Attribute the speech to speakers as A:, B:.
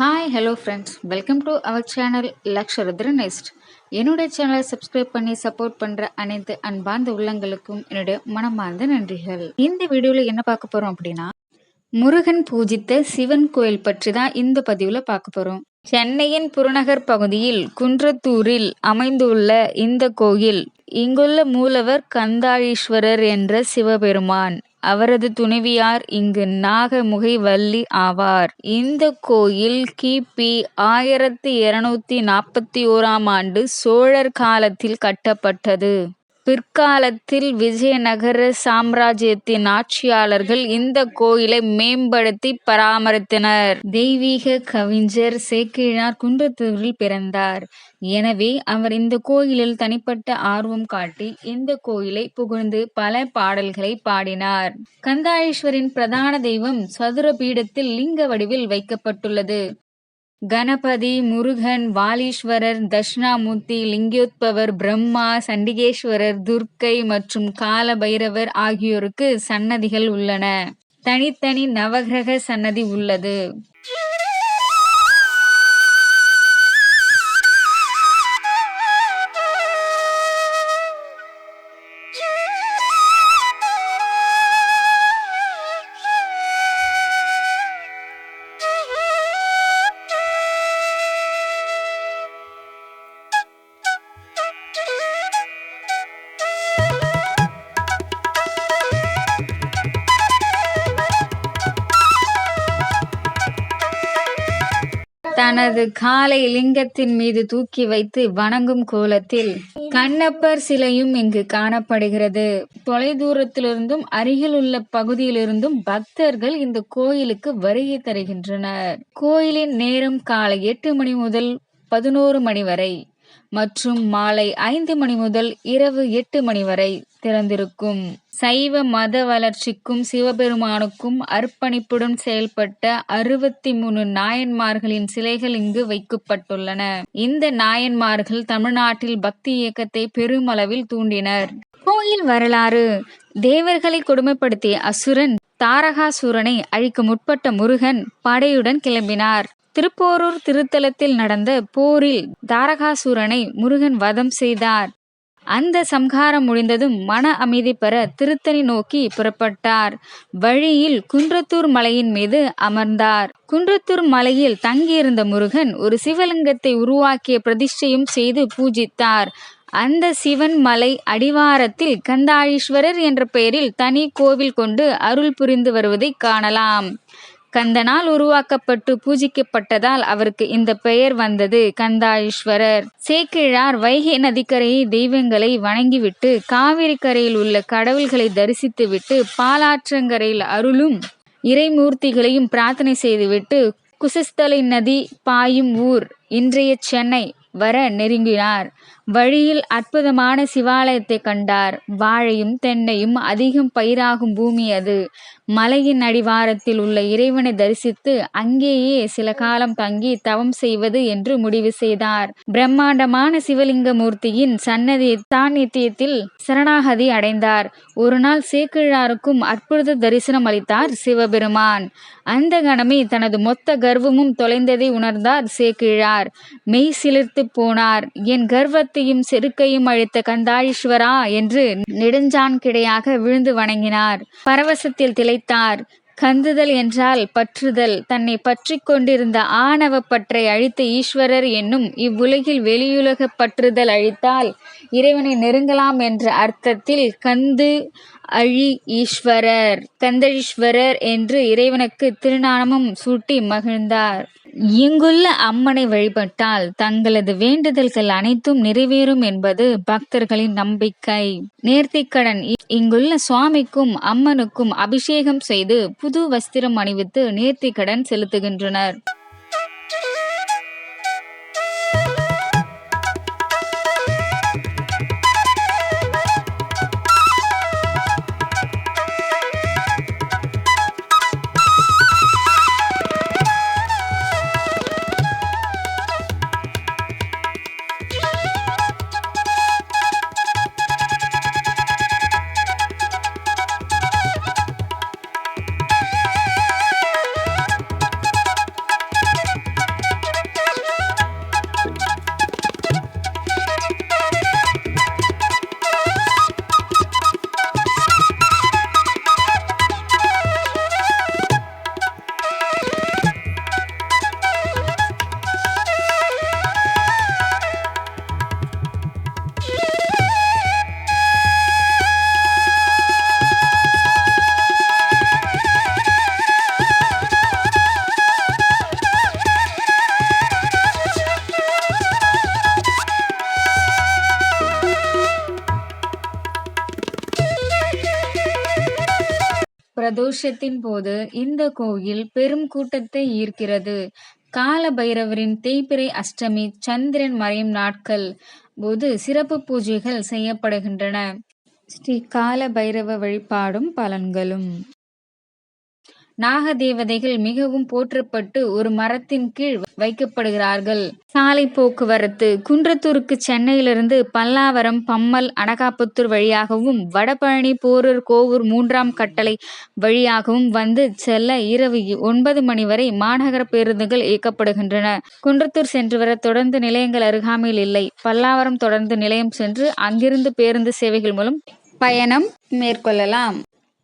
A: Hi hello friends welcome to our channel Laksharudra nest என்னுடைய சேனலை subscribe பண்ணி support பண்ணுற அனைத்து அன்பார்ந்த உள்ளங்களுக்கும் என்னுடைய மனமார்ந்த நன்றிகள். இந்த வீடியோவில் என்ன பார்க்க போகிறோம் அப்படின்னா முருகன் பூஜித்த சிவன் கோயில் பற்றி தான் இந்த பதிவில் பார்க்க போகிறோம் சென்னையின் புறநகர் பகுதியில் குன்றத்தூரில் அமைந்துள்ள இந்த கோயில் இங்குள்ள மூலவர் கந்தாழீஸ்வரர் என்ற சிவபெருமான். அவரது துணைவியார் இங்கு நாகமுகை வள்ளி ஆவார். இந்த கோயில் கிபி ஆயிரத்தி இருநூத்தி நாற்பத்தி ஓராம் ஆண்டு சோழர் காலத்தில் கட்டப்பட்டது. பிற்காலத்தில் விஜயநகர சாம்ராஜ்யத்தின் ஆட்சியாளர்கள் இந்த கோயிலை மேம்படுத்தி பராமரித்தனர். தெய்வீக கவிஞர் சேக்கிழார் குன்றத்தூரில் பிறந்தார். எனவே அவர் இந்த கோயிலில் தனிப்பட்ட ஆர்வம் காட்டி இந்த கோயிலை புகழ்ந்து பல பாடல்களை பாடினார். கந்தாயேஸ்வரின் பிரதான தெய்வம் சதுர பீடத்தில் லிங்க வடிவில் வைக்கப்பட்டுள்ளது. கணபதி முருகன் வாலீஸ்வரர் தட்சிணாமூர்த்தி லிங்கோத்பவர் பிரம்மா சண்டிகேஸ்வரர் துர்க்கை மற்றும் கால பைரவர் ஆகியோருக்கு சன்னதிகள் உள்ளன. தனித்தனி நவகிரக சன்னதி உள்ளது. தனது காலை லிங்கத்தின் மீது தூக்கி வைத்து வணங்கும் கோலத்தில் கண்ணப்பர் சிலையும் இங்கு காணப்படுகிறது. தொலைதூரத்திலிருந்தும் அருகில் உள்ள பகுதியிலிருந்தும் பக்தர்கள் இந்த கோயிலுக்கு வருகை தருகின்றனர். கோயிலின் நேரம் காலை எட்டு மணி முதல் பதினோரு மணி வரை. மற்றும் மாலை ஐந்து மணி முதல் இரவு எட்டு மணி வரை திறந்திருக்கும். சைவ மத வளர்ச்சிக்கும் சிவபெருமானுக்கும் அர்ப்பணிப்புடன் செயல்பட்ட அறுபத்தி மூணு நாயன்மார்களின் சிலைகள் இங்கு வைக்கப்பட்டுள்ளன. இந்த நாயன்மார்கள் தமிழ்நாட்டில் பக்தி இயக்கத்தை பெருமளவில் தூண்டினர். கோயில் வரலாறு. தேவர்களை கொடுமைப்படுத்திய அசுரன் தாரகாசுரனை அழிக்க முற்பட்ட முருகன் படையுடன் கிளம்பினார். திருப்போரூர் திருத்தலத்தில் நடந்த போரில் தாரகாசுரனை முருகன் வதம் செய்தார். அந்த சம்ஹாரம் முடிந்ததும் மன அமைதி பெற திருத்தணி நோக்கி புறப்பட்டார். வழியில் குன்றத்தூர் மலையின் மீது அமர்ந்தார். குன்றத்தூர் மலையில் தங்கியிருந்த முருகன் ஒரு சிவலிங்கத்தை உருவாக்கிய பிரதிஷ்டையும் செய்து பூஜித்தார். அந்த சிவன் மலை அடிவாரத்தில் கந்தாழீஸ்வரர் என்ற பெயரில் தனி கோவில் கொண்டு அருள் புரிந்து வருவதை காணலாம். கந்தனால் உருவாக்கப்பட்டு பூஜிக்கப்பட்டதால் அவருக்கு இந்த பெயர் வந்தது. கந்தாஈஸ்வரர் சேக்கிழார் வைகை நதிக்கரையை தெய்வங்களை வணங்கிவிட்டு காவிரி கரையில் உள்ள கடவுள்களை தரிசித்துவிட்டு பாலாற்றங்கரையில் அருளும் இறைமூர்த்திகளையும் பிரார்த்தனை செய்துவிட்டு குசஸ்தலை நதி பாயும் ஊர் இன்றைய சென்னை வர நெருங்கினார். வழியில் அற்புதமான சிவாலயத்தை கண்டார். வாழையும் தென்னையும் அதிகம் பயிராகும் பூமி அது. மலையின் அடிவாரத்தில் உள்ள இறைவனை தரிசித்து அங்கேயே சில காலம் தங்கி தவம் செய்வது என்று முடிவு செய்தார். பிரம்மாண்டமான சிவலிங்க மூர்த்தியின் சன்னதி தானித்தியத்தில் சரணாகதி அடைந்தார். ஒரு நாள் சேக்கிழாருக்கும் அற்புத தரிசனம் அளித்தார் சிவபெருமான். அந்த கணமே தனது மொத்த கர்வமும் தொலைந்ததை உணர்ந்தார் சேக்கிழார். மெய் சிலிர்த்து போனார். என் கர்வத்தையும் செருக்கையும் அழித்த கந்தாழீஸ்வரா என்று நெடுஞ்சான் கிடையாக விழுந்து வணங்கினார். பரவசத்தில் திளைத்தார். கந்துதல் என்றால் பற்றுதல். தன்னை பற்றி கொண்டிருந்த ஆணவ பற்றை அழித்த ஈஸ்வரர் என்னும் இவ்வுலகில் வெளியுலக பற்றுதல் அழித்தால் இறைவனை நெருங்கலாம் என்ற அர்த்தத்தில் கந்து அழி ஈஸ்வரர் கந்தழீஸ்வரர் என்று இறைவனுக்கு திருநாமம் சூட்டி மகிழ்ந்தார். இங்குள்ள அம்மனை வழிபட்டால் தங்களது வேண்டுதல்கள் அனைத்தும் நிறைவேறும் என்பது பக்தர்களின் நம்பிக்கை. நேர்த்திக்கடன் இங்குள்ள சுவாமிக்கும் அம்மனுக்கும் அபிஷேகம் செய்து புது வஸ்திரம் அணிவித்து நேர்த்திக்கடன் செலுத்துகின்றனர். பிரதோஷத்தின் போது இந்த கோயில் பெரும் கூட்டத்தை ஈர்க்கிறது. கால பைரவரின் தேய்பிரை அஷ்டமி, சந்திரன் மறையும் நாட்கள் போது சிறப்பு பூஜைகள் செய்யப்படுகின்றன. ஸ்ரீ கால பைரவ வழிபாடும் பலன்களும் நாக தேவதைகள் மிகவும் போற்றப்பட்டு ஒரு மரத்தின் கீழ் வைக்கப்படுகிறார்கள். சாலை போக்குவரத்து குன்றத்தூருக்கு சென்னையிலிருந்து பல்லாவரம், பம்மல், அனகாபுத்தூர் வழியாகவும், வடபழனி, போரூர், கோவூர் மூன்றாம் கட்டளை வழியாகவும் வந்து செல்ல இரவு ஒன்பது மணி வரை மாநகர பேருந்துகள் இயக்கப்படுகின்றன. குன்றத்தூர் சென்று வர தொடர்ந்து நிலையங்கள் அருகாமையில் இல்லை. பல்லாவரம் தொடர்ந்து நிலையம் சென்று அங்கிருந்து பேருந்து சேவைகள் மூலம் பயணம் மேற்கொள்ளலாம்.